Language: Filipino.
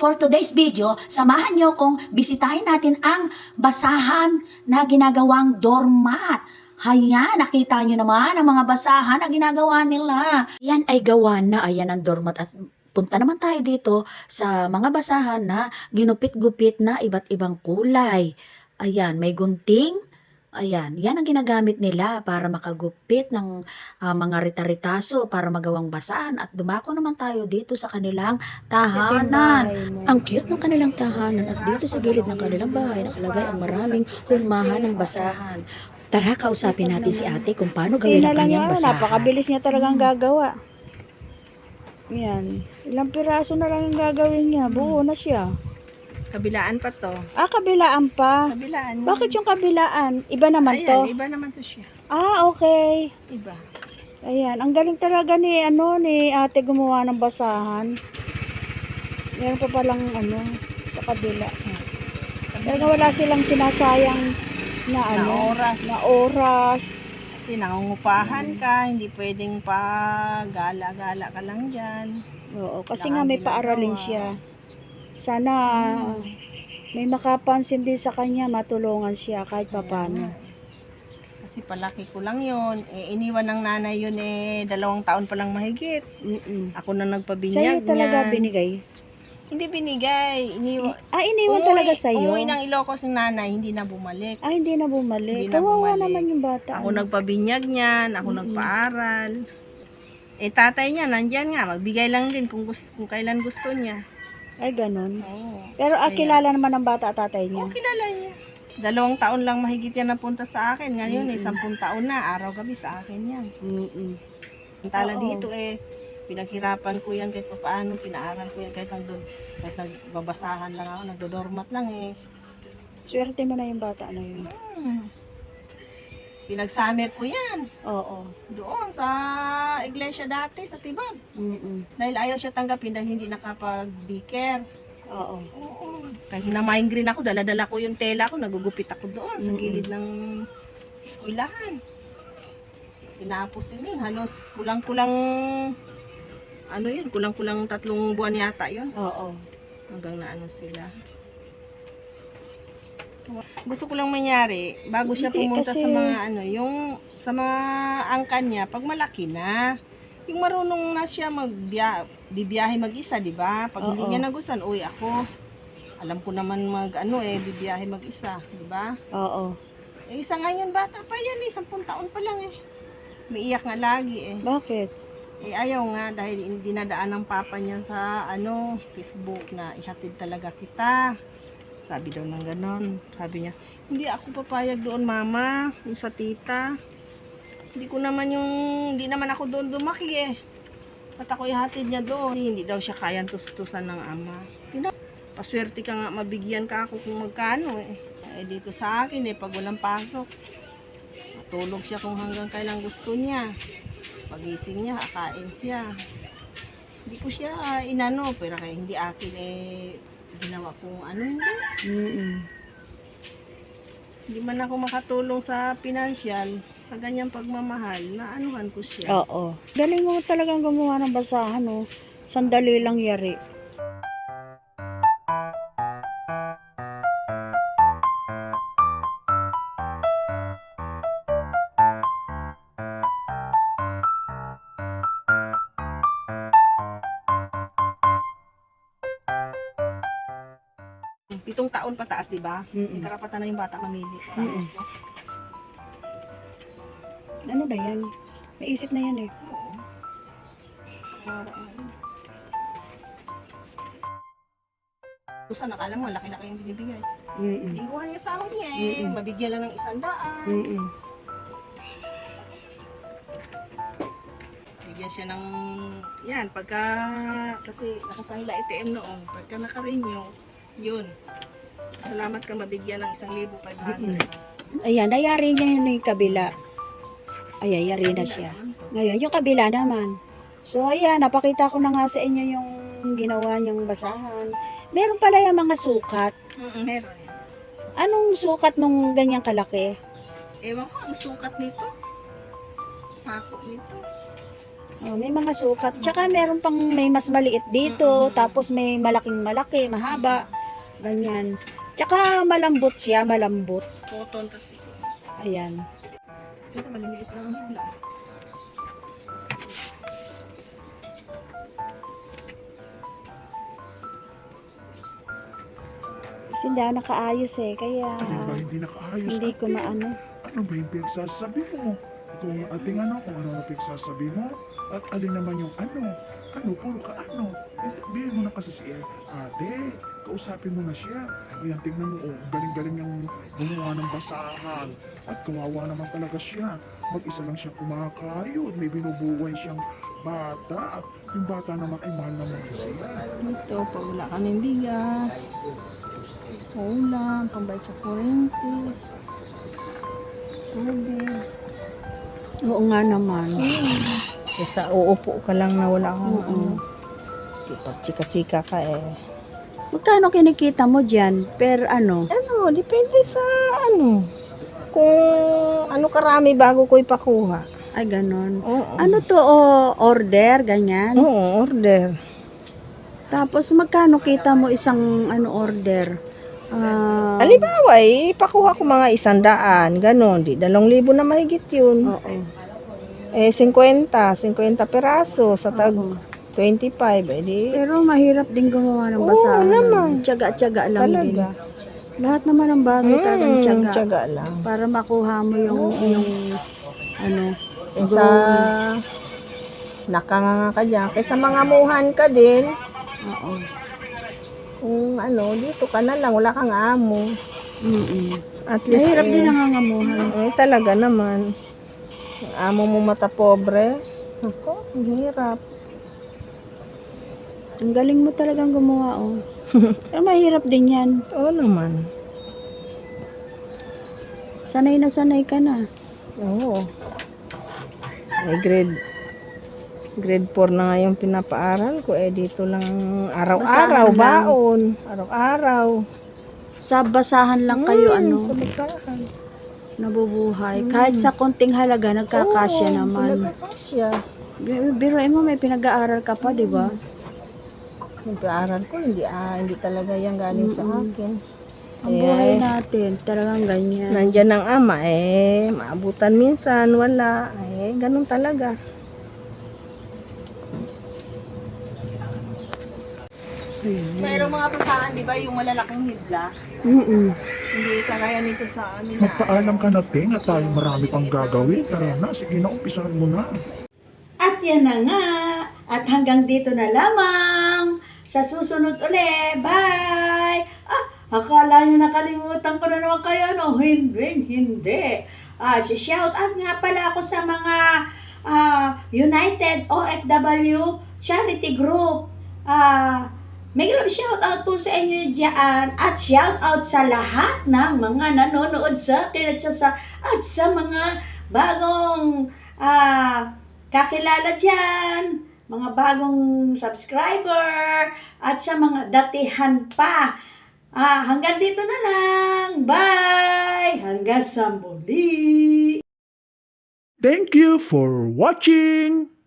for today's video, samahan nyo kung bisitahin natin ang basahan na ginagawang doormat. Hayan, nakita nyo naman ang mga basahan na ginagawa nila. Yan ay gawa na, ayan ang doormat at punta naman tayo dito sa mga basahan na ginupit-gupit na iba't ibang kulay. Ayan, may gunting. Ayan, yan ang ginagamit nila para makagupit ng ah, mga rita-ritaso para magawang basahan at dumako naman tayo dito sa kanilang tahanan. Ang cute ng kanilang tahanan at dito sa gilid ng kanilang bahay nakalagay ang maraming hulmahan ng basahan. Tara, kausapin natin si ate kung paano gawin ang kanyang yan. basahan. Napakabilis niya talagang Mm. gagawa. Yan. Ilang piraso na lang yung gagawin niya. Buo na siya. Kabilaan pa to. Ah, kabilaan pa. Kabilaan. Bakit yung kabilaan? Iba naman Ayan, to. iba naman to siya. Ah, okay. Iba. Ayan. Ang galing talaga ni, ano, ni ate gumawa ng basahan. Meron pa palang, ano, sa kabila. Talaga wala silang sinasayang na, Na ano, oras. na oras. Kasi nangungupahan ka, hindi pwedeng pa gala-gala ka lang dyan. Oo, kasi Wala nga may paaralin siya. Sana may makapansin din sa kanya, matulungan siya kahit papano. Kasi palaki ko lang yon Eh, iniwan ng nanay yun eh, dalawang taon pa lang mahigit. Mm-mm. Ako na Sa'yo nagpabinyag talaga niyan. binigay? Hindi binigay. Iniwan. Ah, iniwan talaga sa'yo? Umuwi ng Ilocos ng nanay, hindi na bumalik. Ah, hindi na bumalik. Hindi na Kawawa bumalik. naman yung bata. Ako ano? nagpabinyag niyan, ako Mm-mm. nagpaaral. Eh tatay niya, nandyan nga, magbigay lang din kung, gusto, kung kailan gusto niya. Ay, ganun. Oo. Pero ah, Kaya- kilala naman ng bata at tatay niya. Oo, kilala niya. Dalawang taon lang mahigit yan napunta sa akin. Ngayon eh, Mm-mm. sampung taon na. Araw-gabi sa akin yan. Mm-mm. Tala Oo. dito eh. Pinaghirapan ko yan kahit paano. Pinaaral ko yan kahit, nagdo, kahit nagbabasahan lang ako. Nagdodormat lang eh. Swerte mo na yung bata na yun. Hmm. Pinagsamer ko yan. Oo. Doon sa iglesia dati, sa Tibag. Mm-mm. Dahil ayaw siya tanggapin dahil hindi nakapag-biker. Oo. Oo. Kahit na migraine ako, dala-dala ko yung tela ko, nagugupit ako doon sa Mm-mm. gilid ng eskwelahan. Tinapos din yun, halos kulang-kulang, ano yun, kulang-kulang tatlong buwan yata yun. Oo. Hanggang na ano sila. Gusto ko lang mangyari, bago siya Hindi, pumunta kasi- sa mga ano, yung sa mga angkan niya, pag malaki na, yung marunong na siya magbiya, bibiyahe mag-isa, di ba? Pag hindi Oo. niya nagustuhan, uy ako, alam ko naman mag ano eh, bibiyahe mag-isa, di ba? Oo. Eh, isa ngayon, bata pa yan eh, 10 taon pa lang eh. Umiiyak nga lagi eh. Bakit? Eh, ayaw nga dahil dinadaan ng papa niya sa ano, Facebook na ihatid talaga kita. Sabi daw ng ganon. Sabi niya, hindi ako papayag doon mama, yung sa tita. Hindi ko naman yung, hindi naman ako doon lumaki eh. Ba't ako ihatid niya doon? Hindi daw siya kayang tustusan ng ama. Paswerte ka nga, mabigyan ka ako kung magkano eh. Eh dito sa akin eh, pag walang pasok, matulog siya kung hanggang kailan gusto niya pagising niya, kakain siya. Hindi ko siya ah, inano, pero kaya hindi akin eh, ginawa kong ano hindi. Mm-mm. Hindi man ako makatulong sa financial, sa ganyang pagmamahal, na anuhan ko siya. Oo. Galing mo talagang gumawa ng basahan, no? Sandali lang yari. Pitong taon pataas, di ba? May Mm-mm. karapatan na yung bata mamili. Mm-mm. gusto. Ano ba yan? May isip na yan eh. Ah, Gusto, nakala mo, laki-laki yung binibigay. Mm-mm. Lingguhan niya sahod niya eh. Mm-mm. Mabigyan lang ng isang daan. Mm-mm. Bigyan siya ng, yan, pagka, kasi nakasahila ATM noon, pagka naka-renew, yun. Salamat ka mabigyan ng isang libo, 500. Ayan, nayari niya yun yung kabila. Ayan, yari na siya. Ngayon, yung kabila naman. So, ayan, napakita ko na nga sa inyo yung ginawa niyang basahan. Meron pala yung mga sukat. Mm, meron. Anong sukat nung ganyang kalaki? Ewan ko, ang sukat nito. Pako nito. Oh, may mga sukat. Tsaka meron pang may mas maliit dito, Mm-mm. tapos may malaking malaki, mahaba. Ganyan. Tsaka malambot siya, malambot. Cotton kasi. Ayan. Ito maliliit lang ang. Kasi hindi ako nakaayos eh, kaya Ano ba hindi nakaayos? hindi ko ate? maano. Ano ba yung pinagsasabi mo? Ang ating ano, kung ano ang pinagsasabi mo? At alin naman yung ano? Ano, puro ka ano? Bihin mo na kasi si ate. Kausapin mo na siya. Ayan, tingnan mo, oh, galing-galing yung gumawa ng basahan. At kawawa naman talaga siya. Mag-isa lang siya kumakayod. May binubuhay siyang bata. At yung bata naman ay mahal na mahal siya. Ito, pag wala ka ng bigas. Ulam, pambayad sa kurente. Tubig. Oo nga naman. Kesa uupo ka lang na wala kang Oo. ano. Pag chika-chika ka eh. Magkano kinikita mo dyan? Per ano? Ano, depende sa ano. Kung ano karami bago ko ipakuha. Ay, ganon. Oo. Ano to, o order, ganyan? Oo, order. Tapos magkano kita mo isang ano order? Ah, Halimbawa, eh, ipakuha ko mga isandaan, ganon. Di, dalawang libo na mahigit yun. Oo. Eh, 50, 50 peraso sa tag Oo. 25, eh di, Pero mahirap din gumawa ng Oo basahan. naman. Tiyaga-tiyaga lang din. talaga. Lahat naman ng bagay talagang Mm, tiyaga. tiyaga lang. Para makuha mo yung, Oo. yung ano, Kaysa nakanganga ka dyan. Kaysa mga muhan ka din, oo. kung ano, dito ka na lang, wala kang amo. Mm-mm. At least, Mahirap eh, din nangangamuhan. Eh, talaga naman. Ang amo mo mata pobre. Ako, ang hirap. Ang galing mo talagang gumawa, oh. Pero mahirap din yan. Oo naman. Sanay na sanay ka na. Oo. Ay, grade grade 4 na nga yung pinapaaral ko. Eh, dito lang araw-araw, baon. Araw-araw. Sa basahan lang kayo, Mm, ano, Sa basahan. nabubuhay. Mm. Kahit sa konting halaga, nagkakasya Oo, naman. Nagkakasya. Bi- Biruin mo, may pinag-aaral ka pa, di ba? Yung pinaaral ko, hindi, ah, hindi talaga yan galing sa akin. Ang Eh, buhay natin, talagang ganyan. Nandyan ang ama, eh, maabutan minsan, wala. Eh, ganun talaga. Mayroong mga pasahan, di ba, yung malalaking hibla? Mm-mm. Hindi kagaya nito sa amin na. Magpaalam ka na, Ting, at tayo marami pang gagawin. Tara na, sige na, umpisahan mo na. At yan na nga. At hanggang dito na lamang. Sa susunod uli. Bye! Ah, akala nyo nakalimutan ko na naman kayo, no? Hindi, hindi. Ah, si shout out nga pala ako sa mga ah, United OFW Charity Group. Ah, may love shout out po sa inyo diyan at shout out sa lahat ng mga nanonood sa akin at sa, sa at sa mga bagong ah kakilala dyan, mga bagong subscriber, at sa mga datihan pa. Ah, hanggang dito na lang. Bye! Hanggang sa muli! Thank you for watching!